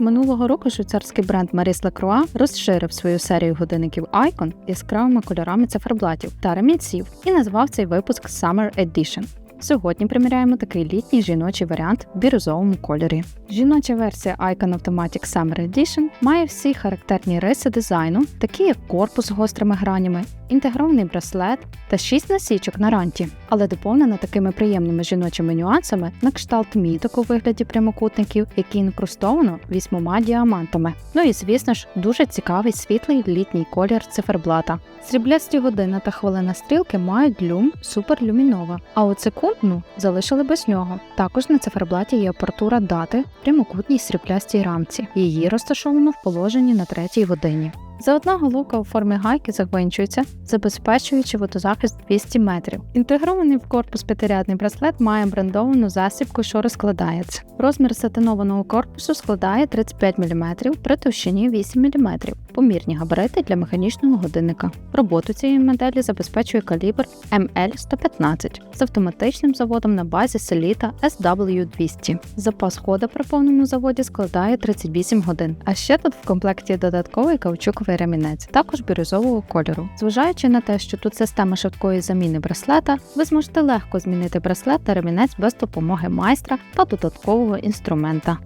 минулого року швейцарський бренд Maris Lacroix розширив свою серію годинників Icon яскравими кольорами циферблатів та ремінців і назвав цей випуск Summer Edition. Сьогодні приміряємо такий літній жіночий варіант в бірюзовому кольорі. Жіноча версія Icon Automatic Summer Edition має всі характерні риси дизайну, такі як корпус з гострими гранями, інтегрований браслет та 6 насічок на ранті, але доповнена такими приємними жіночими нюансами на кшталт міток у вигляді прямокутників, які інкрустовано вісьмома діамантами. Ну і звісно ж, дуже цікавий світлий літній колір циферблата. Сріблясті година та хвилина стрілки мають люм суперлюмінова, а от секундну залишили без нього. Також на циферблаті є апартура дати прямокутній сріблястій рамці. Її розташовано в положенні на третій годині. Заодно лука у формі гайки загвинчується, забезпечуючи водозахист 200 метрів. Інтегрований в корпус п'ятирядний браслет має брендовану засібку, що розкладається. Розмір сатинованого корпусу складає 35 мм при товщині 8 мм. Помірні габарити для механічного годинника. Роботу цієї моделі забезпечує калібр ML115 з автоматичним заводом на базі Селіта SW200. Запас хода при повному заводі складає 38 годин. А ще тут в комплекті додатковий каучуковий ремінець, також бірюзового кольору. Зважаючи на те, що тут система швидкої заміни браслета, ви зможете легко змінити браслет та ремінець без допомоги майстра та додаткового інструмента.